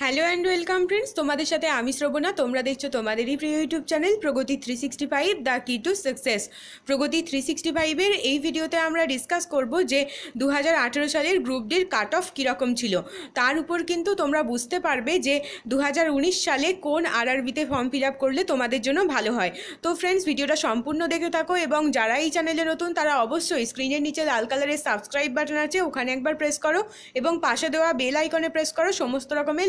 Hello and welcome friends তোমাদের সাথে আমি শ্রবণা, তোমরা দেখছ তোমাদেরই প্রিয় YouTube channel Pragati three sixty five the key to success Pragati three sixty ফাইভের এই ভিডিওতে আমরা ডিসকাস করব যে দু হাজার আঠেরো সালের গ্রুপ ডির কাট অফ কীরকম ছিল। তার উপর কিন্তু তোমরা বুঝতে পারবে যে দু হাজার উনিশ সালে কোন আরআরবিতে ফর্ম ফিল আপ করলে তোমাদের জন্য ভালো হয়। তো ফ্রেন্ডস ভিডিওটা সম্পূর্ণ দেখে থাকো এবং যারা এই চ্যানেলে নতুন, তারা অবশ্যই স্ক্রিনের নিচে লাল কালারের সাবস্ক্রাইব বাটন আছে, ওখানে একবার প্রেস করো এবং পাশে দেওয়া বেল আইকনে প্রেস করো, সমস্ত রকমের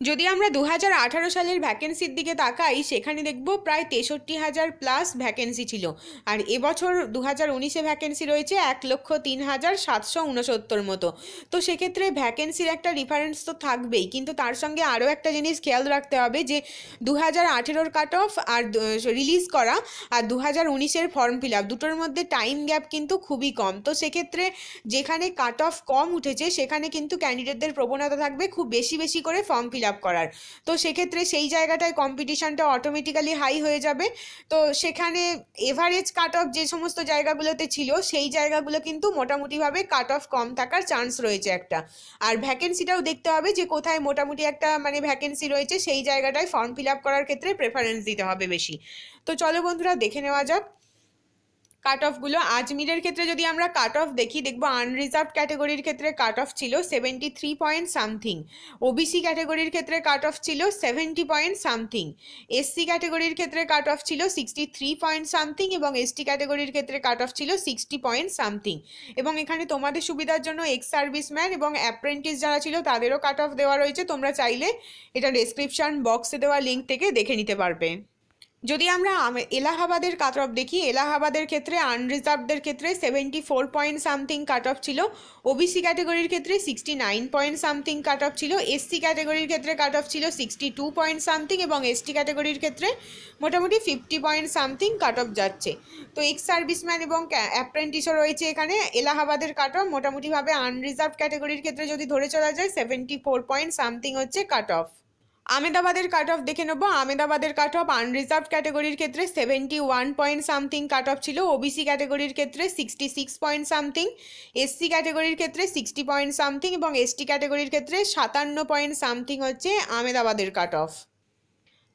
যদি আমরা দু হাজার আঠারো সালের ভ্যাকেন্সির দিকে তাকাই, সেখানে দেখব প্রায় তেষট্টি হাজার প্লাস ভ্যাকেন্সি ছিল। আর এবছর দু হাজার উনিশে ভ্যাকেন্সি রয়েছে এক লক্ষ তিন হাজার সাতশো উনসত্তর মতো। তো সেক্ষেত্রে ভ্যাকেন্সির একটা রিফারেন্স তো থাকবেই, কিন্তু তার সঙ্গে আরও একটা জিনিস খেয়াল রাখতে হবে যে দু হাজার আঠেরোর কাট অফ আর রিলিজ করা আর দু হাজার উনিশের ফর্ম ফিল আপ দুটোর মধ্যে টাইম গ্যাপ কিন্তু খুবই কম। তো সেক্ষেত্রে যেখানে কাট অফ কম উঠেছে, সেখানে কিন্তু ক্যান্ডিডেটদের প্রবণতা থাকবে, খুব বেশি বেশি করে ফর্ম ফিল আপ করার। তো সেক্ষেত্রে সেই জায়গাটায় কম্পিটিশানটা অটোমেটিক্যালি হাই হয়ে যাবে। তো সেখানে এভারেজ কাট অফ যে সমস্ত জায়গাগুলোতে ছিল, সেই জায়গাগুলো কিন্তু মোটামুটিভাবে কাট অফ কম থাকার চান্স রয়েছে একটা। আর ভ্যাকেন্সিটাও দেখতে হবে যে কোথায় মোটামুটি একটা মানে ভ্যাকেন্সি রয়েছে, সেই জায়গাটায় ফর্ম ফিল আপ করার ক্ষেত্রে প্রেফারেন্স দিতে হবে বেশি। তো চলো বন্ধুরা, দেখে নেওয়া যাক। কাট অফগুলো আজমিরের ক্ষেত্রে যদি আমরা কাট অফ দেখি, দেখব আনরিজার্ভ ক্যাটাগরির ক্ষেত্রে কাট অফ ছিল seventy three point something OBC ক্যাটাগরির ক্ষেত্রে কাট অফ ছিল সেভেন্টি পয়েন্ট সামথিং এসসি ক্যাটাগরির ক্ষেত্রে কাট অফ ছিল সিক্সটি থ্রি পয়েন্ট সামথিং এবং এসটি ক্যাটাগরির ক্ষেত্রে কাট অফ ছিল সিক্সটি পয়েন্ট সামথিং এবং এখানে তোমাদের সুবিধার জন্য এক্স সার্ভিসম্যান এবং অ্যাপ্রেন্টিস যারা ছিল, তাদেরও কাট অফ দেওয়া রয়েছে। তোমরা চাইলে এটা ডেসক্রিপশন বক্সে দেওয়া লিঙ্ক থেকে দেখে নিতে পারবে। যদি আমরা এলাহাবাদের কাট অফ দেখি, এলাহাবাদের ক্ষেত্রে আনরিজার্ভদের ক্ষেত্রে seventy four point something cut off ছিল ওবিসি ক্যাটাগরির ক্ষেত্রে sixty nine point something cut off ছিল এসসি ক্যাটাগরির ক্ষেত্রে কাট অফ ছিল সিক্সটি টু পয়েন্ট সামথিং এবং এসটি ক্যাটাগরির ক্ষেত্রে মোটামুটি fifty point something cut off যাচ্ছে। তো এক্স সার্ভিসম্যান এবং অ্যাপ্রেন্টিসও রয়েছে এখানে। এলাহাবাদের কাট অফ মোটামুটিভাবে আনরিজার্ভ ক্যাটাগরির ক্ষেত্রে যদি ধরে চলা যায় সেভেন্টি ফোর পয়েন্ট সামথিং হচ্ছে কাট অফ আমেদাবাদের কাট অফ দেখে নেব। আমেদাবাদের কাট অফ আনরিজার্ভ ক্যাটাগরির ক্ষেত্রে seventy one point something cut off ছিল ওবিসি ক্যাটাগরির ক্ষেত্রে sixty six point something SC ক্যাটাগরির ক্ষেত্রে সিক্সটি পয়েন্ট সামথিং এবং এসটি ক্যাটাগরির ক্ষেত্রে সাতান্ন পয়েন্ট সামথিং হচ্ছে আমেদাবাদের কাট অফ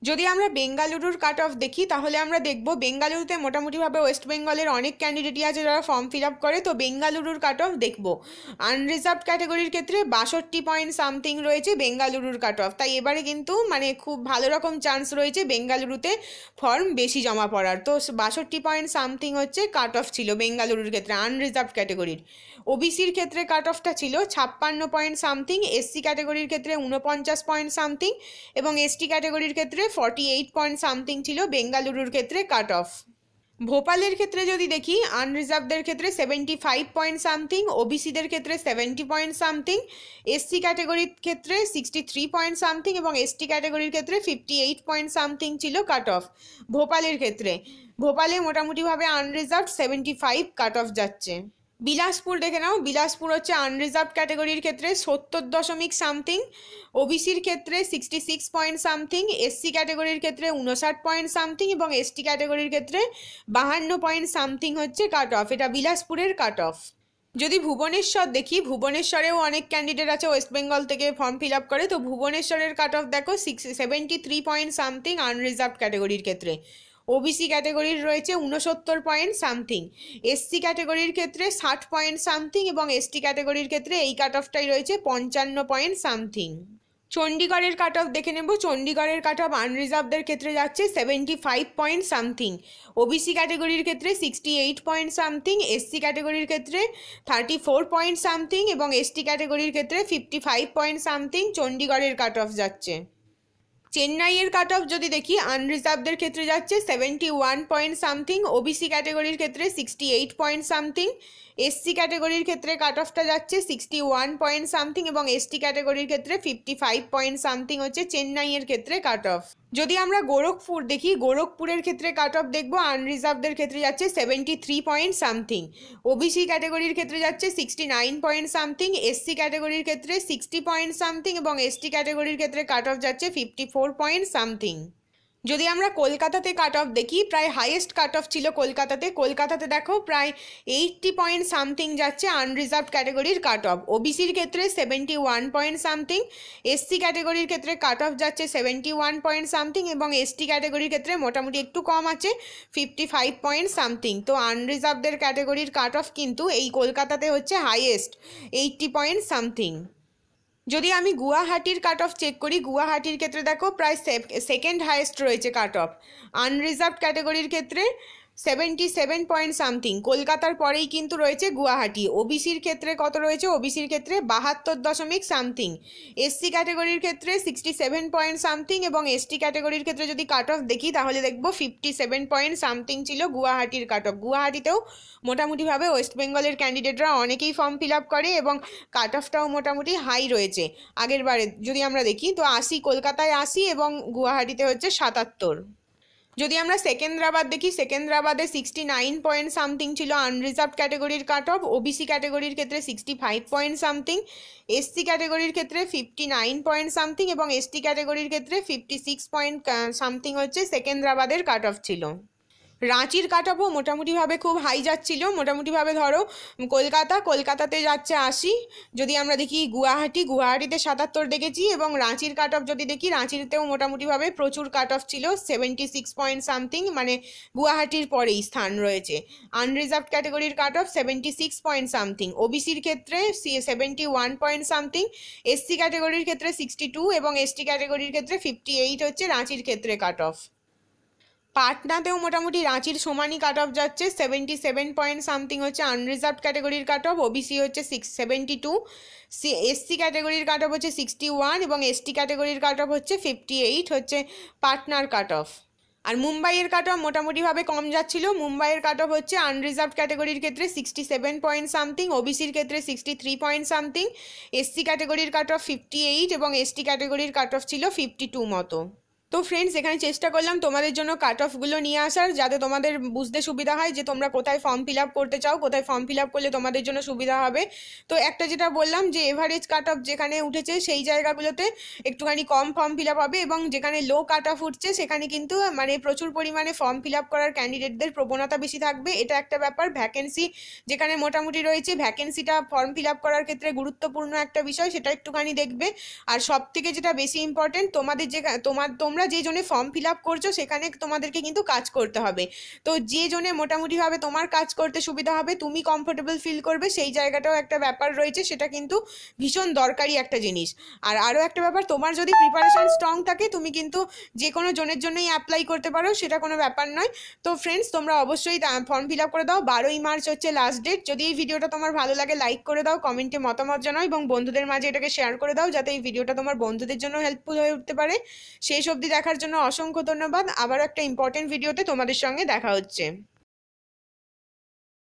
যদি আমরা বেঙ্গালুরুর কাট অফ দেখি, তাহলে আমরা দেখব বেঙ্গালুরুতে মোটামুটিভাবে ওয়েস্ট বেঙ্গলের অনেক ক্যান্ডিডেটই আছে যারা ফর্ম ফিল আপ করে, তো বেঙ্গালুরুর কাট অফ দেখব। আনরিজার্ভ ক্যাটাগরির ক্ষেত্রে বাষট্টি পয়েন্ট সামথিং রয়েছে বেঙ্গালুরুর কাট অফ তাই এবারে কিন্তু মানে খুব ভালো রকম চান্স রয়েছে বেঙ্গালুরুতে ফর্ম বেশি জমা পড়ার। তো বাষট্টি পয়েন্ট সামথিং হচ্ছে কাট অফ ছিল বেঙ্গালুরুর ক্ষেত্রে আনরিজার্ভ ক্যাটাগরির ওবিসির ক্ষেত্রে কাট অফটা ছিল ছাপ্পান্ন পয়েন্ট সামথিং এসসি ক্যাটাগরির ক্ষেত্রে উনপঞ্চাশ পয়েন্ট সামথিং এবং এসটি ক্যাটাগরির ক্ষেত্রে ফর্টি এইট পয়েন্ট সামথিং ছিল বেঙ্গালুরুর ক্ষেত্রে কাট অফ ভোপালের ক্ষেত্রে যদি দেখি আনরিজার্ভদের ক্ষেত্রে সেভেন্টি ফাইভ পয়েন্ট সামথিং ওবিসিদের ক্ষেত্রে সেভেন্টি পয়েন্ট সামথিং এসসি ক্যাটাগরির ক্ষেত্রে সিক্সটি থ্রি পয়েন্ট সামথিং এবং এসটি ক্যাটাগরির ক্ষেত্রে ফিফটি এইট পয়েন্ট সামথিং ছিল কাট অফ ভোপালের ক্ষেত্রে ভোপালে মোটামুটিভাবে unreserve seventy five cut off যাচ্ছে বিলাসপুর, দেখে নাও। বিলাসপুর হচ্ছে আনরিজার্ভ ক্যাটাগরির ক্ষেত্রে সত্তর দশমিক সামথিং ওবিসির ক্ষেত্রে sixty six point something SC ক্যাটাগরির ক্ষেত্রে উনষাট পয়েন্ট সামথিং এবং এসটি ক্যাটাগরির ক্ষেত্রে বাহান্ন পয়েন্ট সামথিং হচ্ছে কাট অফ এটা বিলাসপুরের কাট অফ যদি ভুবনেশ্বর দেখি, ভুবনেশ্বরেও অনেক ক্যান্ডিডেট আছে ওয়েস্ট বেঙ্গল থেকে ফর্ম ফিল আপ করে। তো ভুবনেশ্বরের কাট অফ দেখো six seventy three point something unreserve ক্যাটাগরির ক্ষেত্রে। ওবিসি ক্যাটাগরির রয়েছে উনসত্তর পয়েন্ট সামথিং এসসি ক্যাটাগরির ক্ষেত্রে ষাট পয়েন্ট সামথিং এবং এসটি ক্যাটাগরির ক্ষেত্রে এই কাট অফটাই রয়েছে পঞ্চান্ন পয়েন্ট সামথিং চণ্ডীগড়ের কাট অফ দেখে নেব। চণ্ডীগড়ের কাট অফ আনরিজার্ভদের ক্ষেত্রে যাচ্ছে seventy five point something OBC ক্যাটাগরির ক্ষেত্রে sixty eight point something SC ক্যাটাগরির ক্ষেত্রে থার্টি ফোর পয়েন্ট সামথিং এবং এসটি ক্যাটাগরির ক্ষেত্রে ফিফটি ফাইভ পয়েন্ট সামথিং চণ্ডীগড়ের কাট অফ যাচ্ছে। চেন্নাইয়ের কাট অফ যদি দেখি আনরিজার্ভদের ক্ষেত্রে যাচ্ছে seventy one point something OBC ক্যাটাগরির ক্ষেত্রে sixty eight point something SC ক্যাটাগরির ক্ষেত্রে কাট অফটা যাচ্ছে সিক্সটি ওয়ান পয়েন্ট সামথিং এবং এসটি ক্যাটাগরির ক্ষেত্রে ফিফটি ফাইভ পয়েন্ট সামথিং হচ্ছে চেন্নাইয়ের ক্ষেত্রে কাট অফ যদি আমরা গোরখপুর দেখি, গোরখপুরের ক্ষেত্রে কাট অফ দেখব আনরিজার্ভদের ক্ষেত্রে যাচ্ছে seventy three point something OBC ক্যাটাগরির ক্ষেত্রে যাচ্ছে sixty nine point something SC ক্যাটাগরির ক্ষেত্রে সিক্সটি পয়েন্ট সামথিং এবং এসটি ক্যাটাগরির ক্ষেত্রে কাট অফ যাচ্ছে ফিফটি ফোর পয়েন্ট সামথিং যদি আমরা কলকাতাতে কাট অফ দেখি, প্রায় হাইয়েস্ট কাট অফ ছিল কলকাতাতে। কলকাতাতে দেখো প্রায় এইটটি পয়েন্ট সামথিং যাচ্ছে আনরিজার্ভ ক্যাটাগরির কাট অফ ওবিসির ক্ষেত্রে seventy one point something SC ক্যাটাগরির ক্ষেত্রে কাট অফ যাচ্ছে সেভেন্টি ওয়ান পয়েন্ট সামথিং এবং এসটি ক্যাটাগরির ক্ষেত্রে মোটামুটি একটু কম আছে ফিফটি ফাইভ পয়েন্ট সামথিং তো আনরিজার্ভদের ক্যাটাগরির কাট অফ কিন্তু এই কলকাতাতে হচ্ছে হাইয়েস্ট এইটটি পয়েন্ট সামথিং যদি আমি গুয়াহাটির কাট অফ চেক করি, গুয়াহাটির ক্ষেত্রে দেখো প্রায় সেকেন্ড হায়েস্ট রয়েছে কাট অফ আনরিজার্ভ ক্যাটাগরির ক্ষেত্রে সেভেন্টি সেভেন পয়েন্ট সামথিং কলকাতার পরেই কিন্তু রয়েছে গুয়াহাটি। ওবিসির ক্ষেত্রে কত রয়েছে? ওবিসির ক্ষেত্রে বাহাত্তর দশমিক সামথিং এসসি ক্যাটাগরির ক্ষেত্রে সিক্সটি সেভেন পয়েন্ট সামথিং এবং এসটি ক্যাটাগরির ক্ষেত্রে যদি কাট অফ দেখি, তাহলে দেখব ফিফটি সেভেন পয়েন্ট সামথিং ছিল গুয়াহাটির কাট অফ গুয়াহাটিতেও মোটামুটিভাবে ওয়েস্ট বেঙ্গলের ক্যান্ডিডেটরা অনেকেই ফর্ম ফিল আপ করে এবং কাট অফটাও মোটামুটি হাই রয়েছে। আগের বারে যদি আমরা দেখি, তো আশি, কলকাতায় আশি এবং গুয়াহাটিতে হচ্ছে সাতাত্তর। যদি আমরা সেকেন্দ্রাবাদ দেখি, সেকেন্দ্রাবাদে সিক্সটি নাইন পয়েন্ট সামথিং ছিল আনরিজার্ভ ক্যাটাগরির কাট অফ ওবিসি ক্যাটাগরির ক্ষেত্রে sixty five point something SC ক্যাটাগরির ক্ষেত্রে ফিফটি নাইন পয়েন্ট সামথিং এবং এসটি ক্যাটাগরির ক্ষেত্রে ফিফটি সিক্স পয়েন্ট সামথিং হচ্ছে সেকেন্দ্রাবাদের কাট অফ ছিল। রাঁচির কাট অফও মোটামুটিভাবে খুব হাই যাচ্ছিল। মোটামুটিভাবে ধরো, কলকাতা, কলকাতাতে যাচ্ছে আশি। যদি আমরা দেখি গুয়াহাটি, গুয়াহাটিতে সাতাত্তর দেখেছি এবং রাঁচির কাট অফ যদি দেখি, রাঁচিতেও মোটামুটিভাবে প্রচুর কাট অফ ছিল সেভেন্টি সিক্স পয়েন্ট সামথিং মানে গুয়াহাটির পরেই স্থান রয়েছে। আনরিজার্ভ ক্যাটাগরির cut off seventy six point something ওবিসির ক্ষেত্রে seventy one point something SC ক্যাটাগরির ক্ষেত্রে সিক্সটি টু এবং এসটি ক্যাটাগরির ক্ষেত্রে ফিফটি এইট হচ্ছে রাঁচির ক্ষেত্রে কাট অফ পাটনাতেও মোটামুটি রাঁচির সমানই কাট অফ যাচ্ছে সেভেন্টি সেভেন পয়েন্ট সামথিং হচ্ছে আনরিজার্ভ ক্যাটাগরির কাট অফ ওবিসি হচ্ছে six seventy two C SC ক্যাটাগরির কাট অফ হচ্ছে সিক্সটি ওয়ান এবং এসটি ক্যাটাগরির কাট অফ হচ্ছে ফিফটি এইট হচ্ছে পাটনার কাট অফ আর মুম্বাইয়ের কাট অফ মোটামুটিভাবে কম যাচ্ছিল, মুম্বাইয়ের কাট অফ হচ্ছে আনরিজার্ভ ক্যাটাগরির ক্ষেত্রে সিক্সটি সেভেন পয়েন্ট সামথিং ওবিসির ক্ষেত্রে sixty three point something SC ক্যাটাগরির কাট অফ ফিফটি এইট এবং এসটি ক্যাটাগরির কাট অফ ছিল ফিফটি টু মতো। তো ফ্রেন্ডস এখানে চেষ্টা করলাম তোমাদের জন্য কাট অফগুলো নিয়ে আসার, যাতে তোমাদের বুঝতে সুবিধা হয় যে তোমরা কোথায় ফর্ম ফিল করতে চাও, কোথায় ফর্ম ফিল করলে তোমাদের জন্য সুবিধা হবে। তো একটা যেটা বললাম যে এভারেজ কাট অফ যেখানে উঠেছে সেই জায়গাগুলোতে একটুখানি কম ফর্ম ফিল হবে এবং যেখানে লো কাট অফ উঠছে সেখানে কিন্তু মানে প্রচুর পরিমাণে ফর্ম ফিল করার ক্যান্ডিডেটদের প্রবণতা বেশি থাকবে। এটা একটা ব্যাপার। ভ্যাকেন্সি যেখানে মোটামুটি রয়েছে ভ্যাকেন্সিটা ফর্ম ফিল করার ক্ষেত্রে গুরুত্বপূর্ণ একটা বিষয়, সেটা একটুখানি দেখবে। আর সব থেকে যেটা বেশি ইম্পর্টেন্ট তোমাদের যে তোমার তোমরা তোমরা যে জনে ফর্ম ফিল আপ করছ, সেখানে তোমাদেরকে কিন্তু কাজ করতে হবে। তো যে জনে মোটামুটিভাবে তোমার কাজ করতে সুবিধা হবে, তুমি কমফোর্টেবল ফিল করবে, সেই জায়গাটাও একটা ব্যাপার রয়েছে, সেটা কিন্তু ভীষণ দরকারি একটা জিনিস। আর আরও একটা ব্যাপার, তোমার যদি প্রিপারেশান স্ট্রং থাকে, তুমি কিন্তু যে কোনো জনের জন্যই অ্যাপ্লাই করতে পারো, সেটা কোনো ব্যাপার নয়। তো ফ্রেন্ডস তোমরা অবশ্যই ফর্ম ফিল আপ করে দাও। বারোই মার্চ হচ্ছে লাস্ট ডেট যদি এই ভিডিওটা তোমার ভালো লাগে লাইক করে দাও কমেন্টে মতামত জানাও এবং বন্ধুদের মাঝে এটাকে শেয়ার করে দাও, যাতে এই ভিডিওটা তোমার বন্ধুদের জন্য হেল্পফুল হয়ে উঠতে পারে। শেষ অবধি দেখার জন্য অসংখ্য ধন্যবাদ। আবার একটা ইম্পর্টেন্ট ভিডিওতে তোমাদের সঙ্গে দেখা হচ্ছে।